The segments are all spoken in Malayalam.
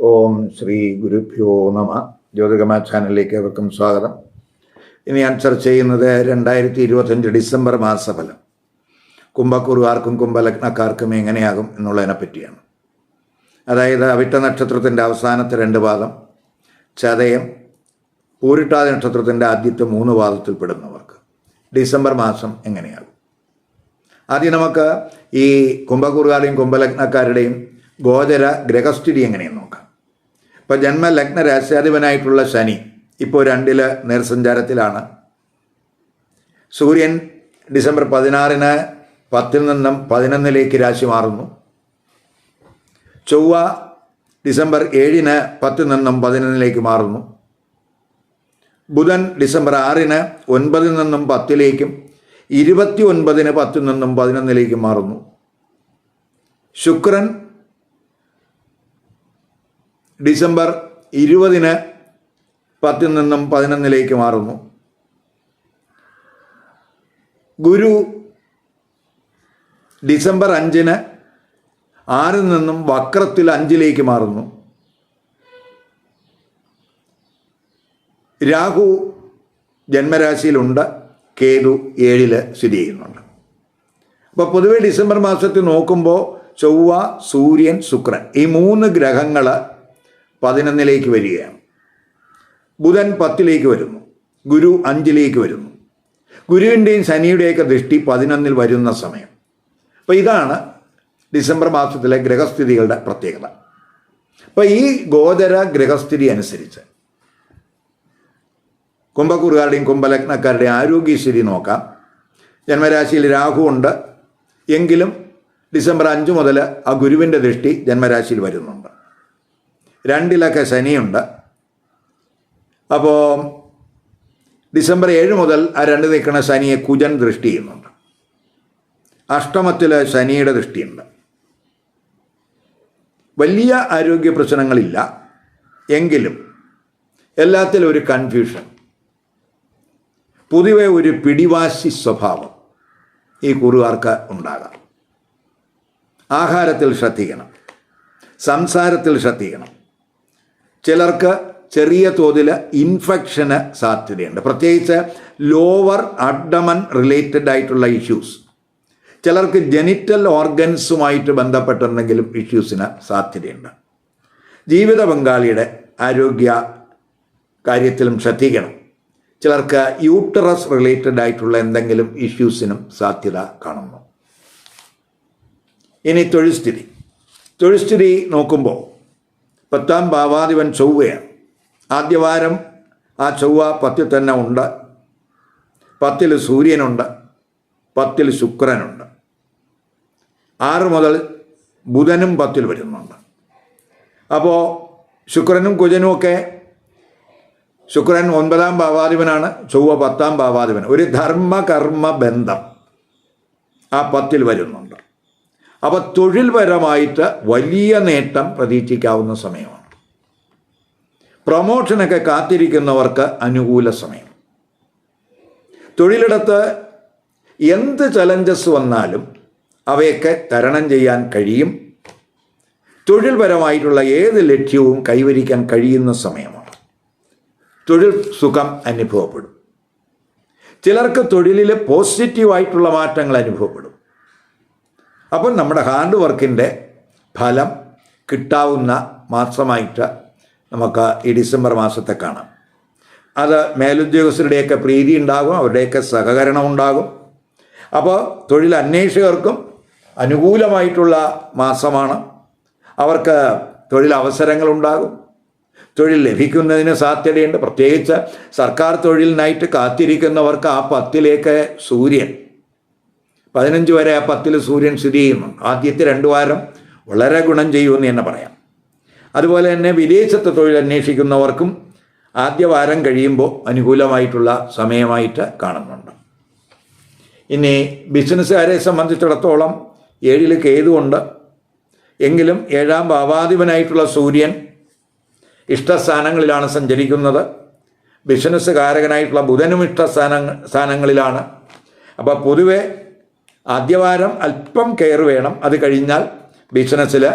ഓം ശ്രീ ഗുരുഭ്യോ നമ. ജ്യോതികമ ചാനലിലേക്ക് ഏവർക്കും സ്വാഗതം. ഇനി ഞാൻ ചർച്ച ചെയ്യുന്നത് രണ്ടായിരത്തി ഇരുപത്തഞ്ച് ഡിസംബർ മാസഫലം. കുംഭക്കുറുകാർക്കും കുംഭലഗ്നക്കാർക്കും എങ്ങനെയാകും എന്നുള്ളതിനെ പറ്റിയാണ്. അതായത് അവിട്ട നക്ഷത്രത്തിന്റെ അവസാനത്തെ രണ്ട് പാദം ചതയം പൂരിട്ടാതി നക്ഷത്രത്തിന്റെ ആദ്യത്തെ മൂന്ന് പാദത്തിൽ പെടുന്നവർക്ക് ഡിസംബർ മാസം എങ്ങനെയാകും? ആദ്യം നമുക്ക് ഈ കുംഭക്കുറുകാരുടെയും കുംഭലഗ്നക്കാരുടെയും ഗോചര ഗ്രഹസ്ഥിതി എങ്ങനെയെന്ന് നോക്കാം. ഇപ്പോൾ ജന്മലഗ്ന രാശ്യാധിപനായിട്ടുള്ള ശനി ഇപ്പോൾ രണ്ടിൽ നേർസഞ്ചാരത്തിലാണ്. സൂര്യൻ ഡിസംബർ പതിനാറിന് പത്തിൽ നിന്നും പതിനൊന്നിലേക്ക് രാശി മാറുന്നു. ചൊവ്വ ഡിസംബർ ഏഴിന് പത്തിൽ നിന്നും പതിനൊന്നിലേക്ക് മാറുന്നു. ബുധൻ ഡിസംബർ ആറിന് ഒൻപതിൽ നിന്നും പത്തിലേക്കും ഇരുപത്തി ഒൻപതിന് പത്തിൽ നിന്നും പതിനൊന്നിലേക്ക് മാറുന്നു. ശുക്രൻ ഡിസംബർ ഇരുപതിന് പത്തിൽ നിന്നും പതിനൊന്നിലേക്ക് മാറുന്നു. ഗുരു ഡിസംബർ അഞ്ചിന് ആറിൽ നിന്നും വക്രത്തിൽ അഞ്ചിലേക്ക് മാറുന്നു. രാഹു ജന്മരാശിയിലുണ്ട്. കേതു ഏഴിൽ സ്ഥിതി ചെയ്യുന്നുണ്ട്. അപ്പോൾ പൊതുവേ ഡിസംബർ മാസത്തിൽ നോക്കുമ്പോൾ ചൊവ്വ സൂര്യൻ ശുക്രൻ ഈ മൂന്ന് ഗ്രഹങ്ങൾ പതിനൊന്നിലേക്ക് വരികയാണ്. ബുധൻ പത്തിലേക്ക് വരുന്നു. ഗുരു അഞ്ചിലേക്ക് വരുന്നു. ഗുരുവിന്റെയും ശനിയുടെയൊക്കെ ദൃഷ്ടി പതിനൊന്നിൽ വരുന്ന സമയം. അപ്പോൾ ഇതാണ് ഡിസംബർ മാസത്തിലെ ഗ്രഹസ്ഥിതികളുടെ പ്രത്യേകത. അപ്പോൾ ഈ ഗോചര ഗ്രഹസ്ഥിതി അനുസരിച്ച് കുംഭക്കൂറുകാരുടെയും കുംഭലഗ്നക്കാരുടെയും ആരോഗ്യസ്ഥിതി നോക്കാം. ജന്മരാശിയിൽ രാഹു ഉണ്ട്. എങ്കിലും ഡിസംബർ അഞ്ച് മുതൽ ആ ഗുരുവിന്റെ ദൃഷ്ടി ജന്മരാശിയിൽ വരുന്നുണ്ട്. രണ്ടിലൊക്കെ ശനിയുണ്ട്. അപ്പോൾ ഡിസംബർ ഏഴ് മുതൽ ആ രണ്ട് നിൽക്കുന്ന ശനിയെ കുജൻ ദൃഷ്ടി ചെയ്യുന്നുണ്ട്. അഷ്ടമത്തിൽ ശനിയുടെ ദൃഷ്ടിയുണ്ട്. വലിയ ആരോഗ്യ പ്രശ്നങ്ങളില്ല. എങ്കിലും എല്ലാത്തിലും ഒരു കൺഫ്യൂഷൻ പൊതുവെ ഒരു പിടിവാശി സ്വഭാവം ഈ കുറുകാർക്ക് ഉണ്ടാകാം. ആഹാരത്തിൽ ശ്രദ്ധിക്കണം. സംസാരത്തിൽ ശ്രദ്ധിക്കണം. ചിലർക്ക് ചെറിയ തോതിൽ ഇൻഫെക്ഷന് സാധ്യതയുണ്ട്. പ്രത്യേകിച്ച് ലോവർ അഡ്ഡമൻ റിലേറ്റഡ് ആയിട്ടുള്ള ഇഷ്യൂസ് ചിലർക്ക് ജെനിറ്റൽ ഓർഗൻസുമായിട്ട് ബന്ധപ്പെട്ടിരുന്നെങ്കിലും ഇഷ്യൂസിന് സാധ്യതയുണ്ട്. ജീവിത പങ്കാളിയുടെ ആരോഗ്യ കാര്യത്തിലും ശ്രദ്ധിക്കണം. ചിലർക്ക് യൂട്ടറസ് റിലേറ്റഡ് ആയിട്ടുള്ള എന്തെങ്കിലും ഇഷ്യൂസിനും സാധ്യത കാണുന്നു. ഇനി തൊഴിൽസ്ഥിതി. തൊഴിൽസ്ഥിതി നോക്കുമ്പോൾ പത്താം ഭാവാധിപൻ ചൊവ്വയാണ്. ആദ്യവാരം ആ ചൊവ്വ പത്തിൽ തന്നെ ഉണ്ട്. പത്തിൽ സൂര്യനുണ്ട്. പത്തിൽ ശുക്രനുണ്ട്. ആറ് മുതൽ ബുധനും പത്തിൽ വരുന്നുണ്ട്. അപ്പോൾ ശുക്രനും കുജനും ഒക്കെ ശുക്രൻ ഒൻപതാം ഭാവാധിപനാണ് ചൊവ്വ പത്താം ഭാവാധിപൻ. ഒരു ധർമ്മകർമ്മ ബന്ധം ആ പത്തിൽ വരുന്നുണ്ട്. അപ്പോൾ തൊഴിൽപരമായിട്ട് വലിയ നേട്ടം പ്രതീക്ഷിക്കാവുന്ന സമയമാണ്. പ്രൊമോഷനൊക്കെ കാത്തിരിക്കുന്നവർക്ക് അനുകൂല സമയം. തൊഴിലിടത്ത് എന്ത് ചലഞ്ചസ് വന്നാലും അവയൊക്കെ തരണം ചെയ്യാൻ കഴിയും. തൊഴിൽപരമായിട്ടുള്ള ഏത് ലക്ഷ്യവും കൈവരിക്കാൻ കഴിയുന്ന സമയമാണ്. തൊഴിൽ സുഖം അനുഭവപ്പെടും. ചിലർക്ക് തൊഴിലിൽ പോസിറ്റീവായിട്ടുള്ള മാറ്റങ്ങൾ അനുഭവപ്പെടും. അപ്പോൾ നമ്മുടെ ഹാൻഡ് വർക്കിന്റെ ഫലം കിട്ടാവുന്ന മാസമായിട്ട് നമുക്ക് ഈ ഡിസംബർ മാസത്തെ കാണാം. അത് മേലുദ്യോഗസ്ഥരുടെയൊക്കെ പ്രീതി ഉണ്ടാകും അവരുടെയൊക്കെ സഹകരണം ഉണ്ടാകും. അപ്പോൾ തൊഴിൽ അന്വേഷകർക്കും അനുകൂലമായിട്ടുള്ള മാസമാണ്. അവർക്ക് തൊഴിലവസരങ്ങളുണ്ടാകും തൊഴിൽ ലഭിക്കുന്നതിന് സാധ്യതയുണ്ട്. പ്രത്യേകിച്ച് സർക്കാർ തൊഴിലിനായിട്ട് കാത്തിരിക്കുന്നവർക്ക് ആ പത്തിലേക്ക് സൂര്യൻ പതിനഞ്ച് വരെ ആ പത്തിൽ സൂര്യൻ സ്ഥിതി ചെയ്യുന്നുണ്ട് ആദ്യത്തെ രണ്ട് വാരം വളരെ ഗുണം ചെയ്യുമെന്ന് തന്നെ പറയാം. അതുപോലെ തന്നെ വിദേശത്തെ തൊഴിൽ അന്വേഷിക്കുന്നവർക്കും ആദ്യ വാരം കഴിയുമ്പോൾ അനുകൂലമായിട്ടുള്ള സമയമായിട്ട് കാണുന്നുണ്ട്. ഇനി ബിസിനസ്സുകാരെ സംബന്ധിച്ചിടത്തോളം ഏഴിൽ കേതുകൊണ്ട് എങ്കിലും ഏഴാം ഭാവാധിപനായിട്ടുള്ള സൂര്യൻ ഇഷ്ടസ്ഥാനങ്ങളിലാണ് സഞ്ചരിക്കുന്നത്. ബിസിനസ് കാരകനായിട്ടുള്ള ബുധനും ഇഷ്ടസ്ഥാന സ്ഥാനങ്ങളിലാണ്. അപ്പോൾ പൊതുവെ ആദ്യവാരം അല്പം കെയർ വേണം. അത് കഴിഞ്ഞാൽ ബിസിനസ്സിൽ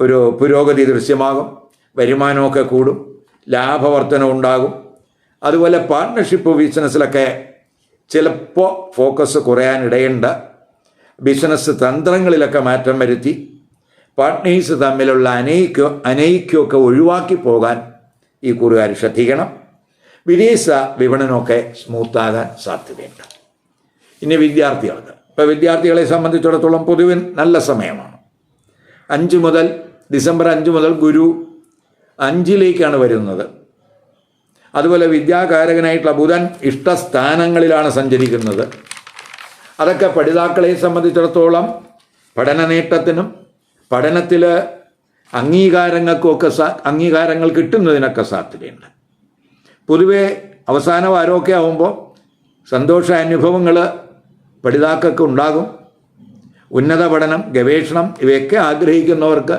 ഒരു പുരോഗതി ദൃശ്യമാകും. വരുമാനമൊക്കെ കൂടും. ലാഭവർധനം ഉണ്ടാകും. അതുപോലെ പാർട്ട്ണർഷിപ്പ് ബിസിനസ്സിലൊക്കെ ചിലപ്പോൾ ഫോക്കസ് കുറയാനിടയുണ്ട് ബിസിനസ് തന്ത്രങ്ങളിലൊക്കെ മാറ്റം വരുത്തി പാർട്ട്നേഴ്സ് തമ്മിലുള്ള അനൈക്യോ അനൈക്യമൊക്കെ ഒഴിവാക്കി പോകാൻ ഈ കൂറുകാർ ശ്രദ്ധിക്കണം. വിദേശ വിപണനമൊക്കെ സ്മൂത്താകാൻ സാധ്യതയുണ്ട്. ഇനി വിദ്യാർത്ഥികൾക്ക്. ഇപ്പോൾ വിദ്യാർത്ഥികളെ സംബന്ധിച്ചിടത്തോളം പൊതുവെ നല്ല സമയമാണ്. അഞ്ച് മുതൽ ഡിസംബർ അഞ്ച് മുതൽ ഗുരു അഞ്ചിലേക്കാണ് വരുന്നത്. അതുപോലെ വിദ്യാകാരകനായിട്ടുള്ള ബുധൻ ഇഷ്ടസ്ഥാനങ്ങളിലാണ് സഞ്ചരിക്കുന്നത്. അതൊക്കെ പഠിതാക്കളെ സംബന്ധിച്ചിടത്തോളം പഠന നേട്ടത്തിനും പഠനത്തിൽ അംഗീകാരങ്ങൾക്കൊക്കെ അംഗീകാരങ്ങൾ കിട്ടുന്നതിനൊക്കെ സാധ്യതയുണ്ട്. പൊതുവേ അവസാന വാരമൊക്കെ ആകുമ്പോൾ സന്തോഷ അനുഭവങ്ങൾ പഠിതാക്കൾക്ക് ഉണ്ടാകും. ഉന്നത പഠനം ഗവേഷണം ഇവയൊക്കെ ആഗ്രഹിക്കുന്നവർക്ക്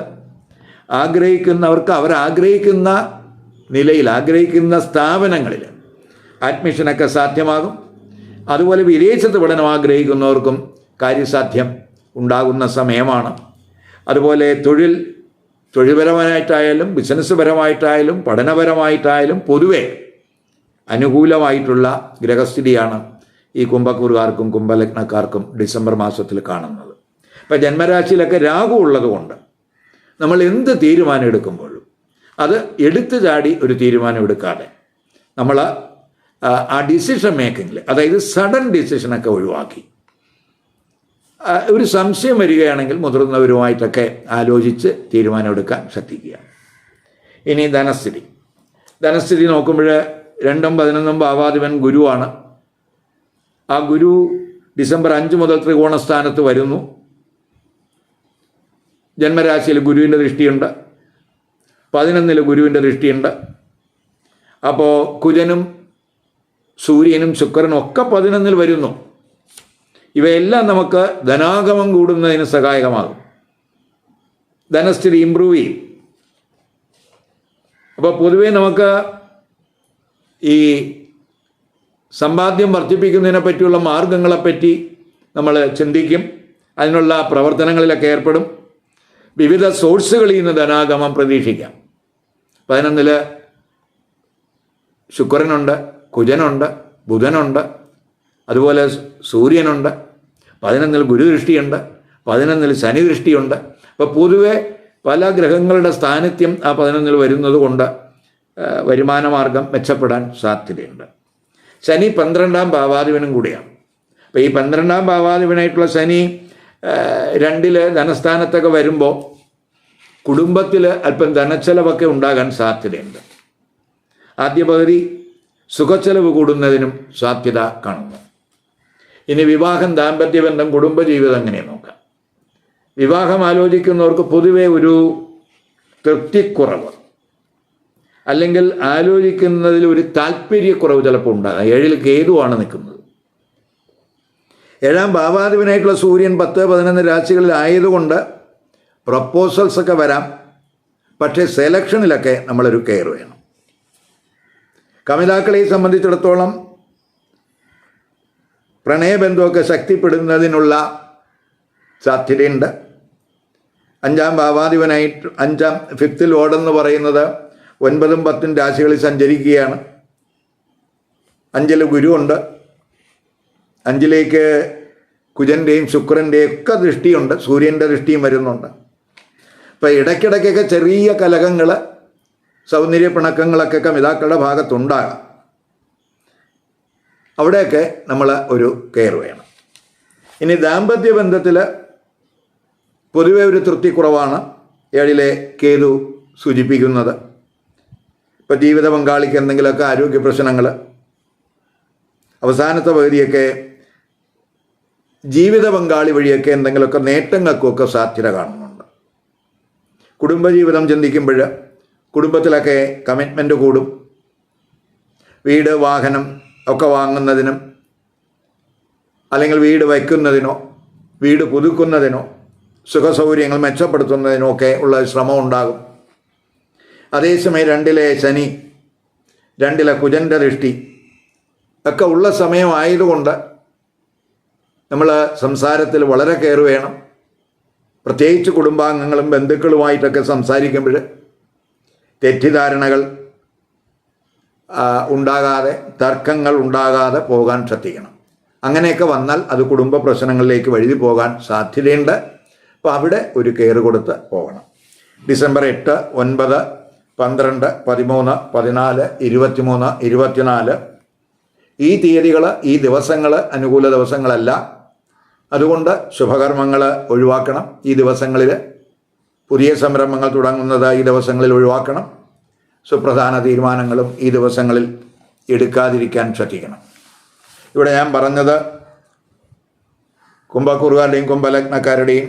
ആഗ്രഹിക്കുന്നവർക്ക് അവർ ആഗ്രഹിക്കുന്ന നിലയിൽ ആഗ്രഹിക്കുന്ന സ്ഥാപനങ്ങളിൽ അഡ്മിഷനൊക്കെ സാധ്യമാകും. അതുപോലെ വിദേശത്ത് പഠനം ആഗ്രഹിക്കുന്നവർക്കും കാര്യസാധ്യം ഉണ്ടാകുന്ന സമയമാണ്. അതുപോലെ തൊഴിൽ തൊഴിൽപരമായിട്ടായാലും ബിസിനസ് പരമായിട്ടായാലും പഠനപരമായിട്ടായാലും പൊതുവെ അനുകൂലമായിട്ടുള്ള ഗ്രഹസ്ഥിതിയാണ് ഈ കുംഭക്കൂറുകാർക്കും കുംഭലഗ്നക്കാർക്കും ഡിസംബർ മാസത്തിൽ കാണുന്നത്. ഇപ്പം ജന്മരാശിയിലൊക്കെ രാഹു ഉള്ളതുകൊണ്ട് നമ്മൾ എന്ത് തീരുമാനം എടുക്കുമ്പോഴും അത് എടുത്തു ചാടി ഒരു തീരുമാനം എടുക്കാതെ നമ്മൾ ആ ഡിസിഷൻ മേക്കിങ്ങിൽ അതായത് സഡൻ ഡിസിഷനൊക്കെ ഒഴിവാക്കി. ഒരു സംശയം വരികയാണെങ്കിൽ മുതിർന്നവരുമായിട്ടൊക്കെ ആലോചിച്ച് തീരുമാനമെടുക്കാൻ ശ്രദ്ധിക്കുക ഇനി ധനസ്ഥിതി. ധനസ്ഥിതി നോക്കുമ്പോൾ രണ്ടും പതിനൊന്നും ഭാവാധിപൻ ഗുരുവാണ്. ആ ഗുരു ഡിസംബർ അഞ്ച് മുതൽ ത്രികോണസ്ഥാനത്ത് വരുന്നു. ജന്മരാശിയിൽ ഗുരുവിന്റെ ദൃഷ്ടിയുണ്ട്. പതിനൊന്നിൽ ഗുരുവിന്റെ ദൃഷ്ടിയുണ്ട്. അപ്പോൾ കുജനും സൂര്യനും ശുക്രനും ഒക്കെ പതിനൊന്നിൽ വരുന്നു. ഇവയെല്ലാം നമുക്ക് ധനാഗമം കൂടുന്നതിന് സഹായകമാകും. ധനസ്ഥിതി ഇമ്പ്രൂവ് ചെയ്യും. അപ്പോൾ പൊതുവേ നമുക്ക് ഈ സമ്പാദ്യം വർദ്ധിപ്പിക്കുന്നതിനെ പറ്റിയുള്ള മാർഗങ്ങളെപ്പറ്റി നമ്മൾ ചിന്തിക്കും. അതിനുള്ള പ്രവർത്തനങ്ങളിലൊക്കെ ഏർപ്പെടും. വിവിധ സോഴ്സുകളിൽ നിന്ന് ധനാഗമം പ്രതീക്ഷിക്കാം. പതിനൊന്നിൽ ശുക്രനുണ്ട് കുജനുണ്ട് ബുധനുണ്ട് അതുപോലെ സൂര്യനുണ്ട് പതിനൊന്നിൽ ഗുരുദൃഷ്ടിയുണ്ട് പതിനൊന്നിൽ ദൃഷ്ടിയുണ്ട് അപ്പോൾ പൊതുവെ പല ഗ്രഹങ്ങളുടെ സ്ഥാനിത്യം ആ പതിനൊന്നിൽ വരുന്നത് കൊണ്ട് വരുമാന വരുമാനമാർഗം മെച്ചപ്പെടാൻ സാധ്യതയുണ്ട്. ശനി പന്ത്രണ്ടാം ഭാവാധിപനും കൂടിയാണ്. അപ്പോൾ ഈ പന്ത്രണ്ടാം ഭാവാധിപനായിട്ടുള്ള ശനി രണ്ടിൽ ധനസ്ഥാനത്തൊക്കെ വരുമ്പോൾ കുടുംബത്തിൽ അല്പം ധനച്ചെലവൊക്കെ ഉണ്ടാകാൻ സാധ്യതയുണ്ട്. ആദ്യ പകുതി സുഖച്ചെലവ് കൂടുന്നതിനും സാധ്യത കാണുന്നു. ഇനി വിവാഹം ദാമ്പത്യബന്ധം കുടുംബജീവിതം എങ്ങനെ നോക്കാം? വിവാഹം ആലോചിക്കുന്നവർക്ക് പൊതുവെ ഒരു തൃപ്തിക്കുറവ്. അല്ലെങ്കിൽ ആലോചിക്കുന്നതിൽ ഒരു താല്പര്യക്കുറവ് ചിലപ്പോൾ ഉണ്ടാകാം ഏഴിൽ കേതുവാണ് നിൽക്കുന്നത്. ഏഴാം ഭാവാധിപനായിട്ടുള്ള സൂര്യൻ പത്ത് പതിനൊന്ന് രാശികളിൽ ആയതുകൊണ്ട് പ്രപ്പോസൽസ് ഒക്കെ വരാം. പക്ഷേ സെലക്ഷനിലൊക്കെ നമ്മളൊരു കെയർ വേണം. കമിതാക്കളെ സംബന്ധിച്ചിടത്തോളം പ്രണയബന്ധമൊക്കെ ശക്തിപ്പെടുന്നതിനുള്ള സാധ്യതയുണ്ട്. അഞ്ചാം ഭാവാധിപനായിട്ട് അഞ്ചാം ഫിഫ്ത്തിൽ ഓർഡർ എന്ന് പറയുന്നത് ഒൻപതും പത്തും രാശികളിൽ സഞ്ചരിക്കുകയാണ്. അഞ്ചിൽ ഗുരുവുണ്ട് അഞ്ചിലേക്ക് കുജന്റെയും ശുക്രന്റെയും ഒക്കെ ദൃഷ്ടിയുണ്ട്. സൂര്യന്റെ ദൃഷ്ടിയും വരുന്നുണ്ട്. അപ്പം ഇടയ്ക്കിടയ്ക്കൊക്കെ ചെറിയ കലകങ്ങൾ സൗന്ദര്യ പിണക്കങ്ങളൊക്കെ കമിതാക്കളുടെ ഭാഗത്തുണ്ടാകാം. അവിടെയൊക്കെ നമ്മൾ ഒരു കെയർ വേണം. ഇനി ദാമ്പത്യ ബന്ധത്തിൽ പൊതുവെ ഒരു തൃപ്തിക്കുറവാണ് ഏഴിലെ കേതു സൂചിപ്പിക്കുന്നത്. ഇപ്പം ജീവിത പങ്കാളിക്ക് എന്തെങ്കിലുമൊക്കെ ആരോഗ്യ പ്രശ്നങ്ങൾ അവസാനത്തെ പകുതിയൊക്കെ ജീവിത പങ്കാളി വഴിയൊക്കെ എന്തെങ്കിലുമൊക്കെ നേട്ടങ്ങൾക്കൊക്കെ സാധ്യത കാണുന്നുണ്ട്. കുടുംബജീവിതം ചിന്തിക്കുമ്പോൾ കുടുംബത്തിലൊക്കെ കമ്മിറ്റ്മെന്റ് കൂടും. വീട് വാഹനം ഒക്കെ വാങ്ങുന്നതിനും അല്ലെങ്കിൽ വീട് വയ്ക്കുന്നതിനോ വീട് പുതുക്കുന്നതിനോ സുഖസൗകര്യങ്ങൾ മെച്ചപ്പെടുത്തുന്നതിനോ ഒക്കെ ഉള്ള ശ്രമം ഉണ്ടാകും. അതേസമയം രണ്ടിലെ ശനി രണ്ടിലെ കുജന്റെ ദൃഷ്ടി ഒക്കെ ഉള്ള സമയമായതുകൊണ്ട് നമ്മൾ സംസാരത്തിൽ വളരെ കെയർ വേണം. പ്രത്യേകിച്ച് കുടുംബാംഗങ്ങളും ബന്ധുക്കളുമായിട്ടൊക്കെ സംസാരിക്കുമ്പോൾ തെറ്റിദ്ധാരണകൾ ഉണ്ടാകാതെ തർക്കങ്ങൾ ഉണ്ടാകാതെ പോകാൻ ശ്രദ്ധിക്കണം. അങ്ങനെയൊക്കെ വന്നാൽ അത് കുടുംബ പ്രശ്നങ്ങളിലേക്ക് വഴുതി പോകാൻ സാധ്യതയുണ്ട്. അപ്പോൾ അവിടെ ഒരു കെയർ കൊടുത്ത് പോകണം. ഡിസംബർ എട്ട് ഒൻപത് പന്ത്രണ്ട് പതിമൂന്ന് പതിനാല് ഇരുപത്തിമൂന്ന് ഇരുപത്തിനാല്. ഈ തീയതികൾ ഈ ദിവസങ്ങൾ അനുകൂല ദിവസങ്ങളല്ല. അതുകൊണ്ട് ശുഭകർമ്മങ്ങൾ ഒഴിവാക്കണം ഈ ദിവസങ്ങളിൽ പുതിയ സംരംഭങ്ങൾ തുടങ്ങുന്നത് ഈ ദിവസങ്ങളിൽ ഒഴിവാക്കണം. സുപ്രധാന തീരുമാനങ്ങളും ഈ ദിവസങ്ങളിൽ എടുക്കാതിരിക്കാൻ ശ്രദ്ധിക്കണം. ഇവിടെ ഞാൻ പറഞ്ഞത് കുംഭക്കുറുകാരുടെയും കുംഭലഗ്നക്കാരുടെയും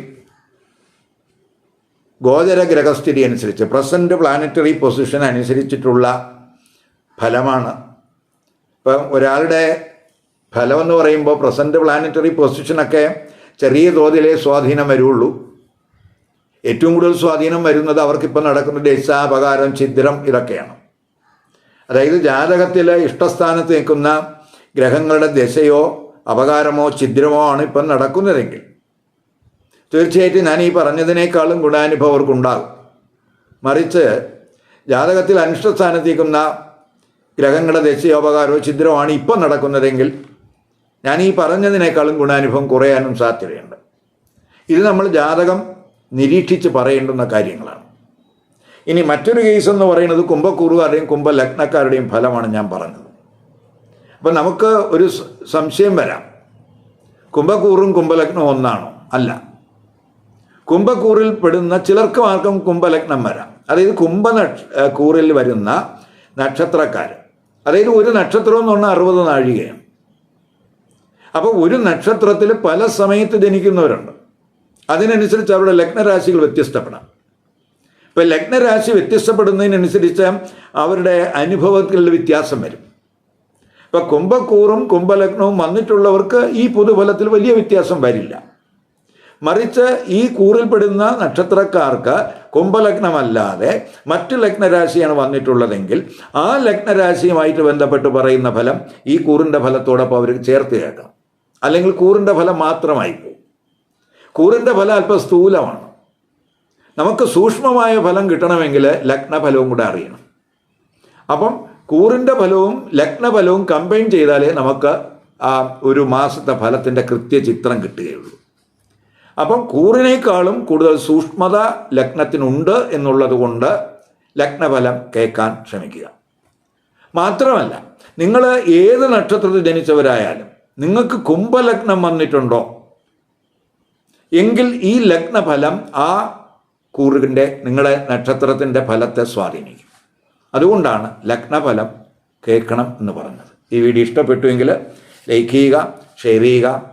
ഗോചര ഗ്രഹസ്ഥിതി അനുസരിച്ച് പ്രസന്റ് പ്ലാനറ്ററി പൊസിഷൻ അനുസരിച്ചിട്ടുള്ള ഫലമാണ്. ഇപ്പം ഒരാളുടെ ഫലമെന്ന് പറയുമ്പോൾ പ്രസന്റ് പ്ലാനറ്ററി പൊസിഷനൊക്കെ ചെറിയ തോതിലേ സ്വാധീനം വരുള്ളൂ. ഏറ്റവും കൂടുതൽ സ്വാധീനം വരുന്നത് അവർക്കിപ്പോൾ നടക്കുന്ന ദേശാപകാരം ഛിദ്രം ഇതൊക്കെയാണ്. അതായത് ജാതകത്തിലെ ഇഷ്ടസ്ഥാനത്ത് നിൽക്കുന്ന ഗ്രഹങ്ങളുടെ ദശയോ അപകാരമോ ഛിദ്രമോ ആണ് ഇപ്പം നടക്കുന്നതെങ്കിൽ. തീർച്ചയായിട്ടും ഞാൻ ഈ പറഞ്ഞതിനേക്കാളും ഗുണാനുഭവം അവർക്കുണ്ടാകും. മറിച്ച് ജാതകത്തിൽ അനിഷ്ടസ്ഥാനത്തേക്കുന്ന ഗ്രഹങ്ങളുടെ ദശയോപകാരോ ഛിദ്രമോ ആണ് ഇപ്പം നടക്കുന്നതെങ്കിൽ ഞാൻ ഈ പറഞ്ഞതിനേക്കാളും ഗുണാനുഭവം കുറയാനും സാധ്യതയുണ്ട്. ഇത് നമ്മൾ ജാതകം നിരീക്ഷിച്ച് പറയേണ്ടുന്ന കാര്യങ്ങളാണ്. ഇനി മറ്റൊരു കേസ് എന്ന് പറയുന്നത് കുംഭക്കൂറുകാരുടെയും കുംഭലഗ്നക്കാരുടെയും ഫലമാണ് ഞാൻ പറഞ്ഞത്. അപ്പം നമുക്ക് ഒരു സംശയം വരാം. കുംഭക്കൂറും കുംഭലഗ്നവും ഒന്നാണോ? അല്ല. കുംഭക്കൂറിൽ പെടുന്ന ചിലർക്ക് മാർക്കും കുംഭലഗ്നം വരാം. അതായത് കുംഭ കൂറിൽ വരുന്ന നക്ഷത്രക്കാർ അതായത് ഒരു നക്ഷത്രം എന്ന് പറഞ്ഞാൽ അറുപത് നാഴികയാണ്. അപ്പോൾ ഒരു നക്ഷത്രത്തിൽ പല സമയത്ത് ജനിക്കുന്നവരുണ്ട്. അതിനനുസരിച്ച് അവരുടെ ലഗ്നരാശികൾ വ്യത്യസ്തപ്പെടാം. ഇപ്പം ലഗ്നരാശി വ്യത്യസ്തപ്പെടുന്നതിനനുസരിച്ച് അവരുടെ അനുഭവത്തിൽ വ്യത്യാസം വരും. ഇപ്പം കുംഭക്കൂറും കുംഭലഗ്നവും വന്നിട്ടുള്ളവർക്ക് ഈ പൊതുഫലത്തിൽ വലിയ വ്യത്യാസം വരില്ല. മറിച്ച് ഈ കൂറിൽപ്പെടുന്ന നക്ഷത്രക്കാർക്ക് കുംഭലഗ്നമല്ലാതെ മറ്റ് ലഗ്നരാശിയാണ് വന്നിട്ടുള്ളതെങ്കിൽ ആ ലഗ്നരാശിയുമായിട്ട് ബന്ധപ്പെട്ട് പറയുന്ന ഫലം ഈ കൂറിന്റെ ഫലത്തോടൊപ്പം അവർ ചേർത്ത് കേൾക്കാം അല്ലെങ്കിൽ കൂറിന്റെ ഫലം മാത്രമായി പോകും കൂറിന്റെ ഫലം അല്പം സ്ഥൂലമാണ്. നമുക്ക് സൂക്ഷ്മമായ ഫലം കിട്ടണമെങ്കിൽ ലഗ്നഫലവും കൂടെ അറിയണം. അപ്പം കൂറിന്റെ ഫലവും ലഗ്നഫലവും കമ്പൈൻ ചെയ്താലേ നമുക്ക് ആ ഒരു മാസത്തെ ഫലത്തിന്റെ കൃത്യചിത്രം കിട്ടുകയുള്ളൂ. അപ്പം കൂറിനേക്കാളും കൂടുതൽ സൂക്ഷ്മത ലഗ്നത്തിനുണ്ട് എന്നുള്ളത് കൊണ്ട് ലഗ്നഫലം കേൾക്കാൻ ശ്രമിക്കുക. മാത്രമല്ല നിങ്ങൾ ഏത് നക്ഷത്രത്തിൽ ജനിച്ചവരായാലും നിങ്ങൾക്ക് കുംഭലഗ്നം വന്നിട്ടുണ്ടോ? എങ്കിൽ ഈ ലഗ്നഫലം ആ കൂറിന്റെ നിങ്ങളുടെ നക്ഷത്രത്തിന്റെ ഫലത്തെ സ്വാധീനിക്കും. അതുകൊണ്ടാണ് ലഗ്നഫലം കേൾക്കണം എന്ന് പറഞ്ഞത്. ഈ വീഡിയോ ഇഷ്ടപ്പെട്ടുവെങ്കിൽ ലൈക്ക് ചെയ്യുക ഷെയർ ചെയ്യുക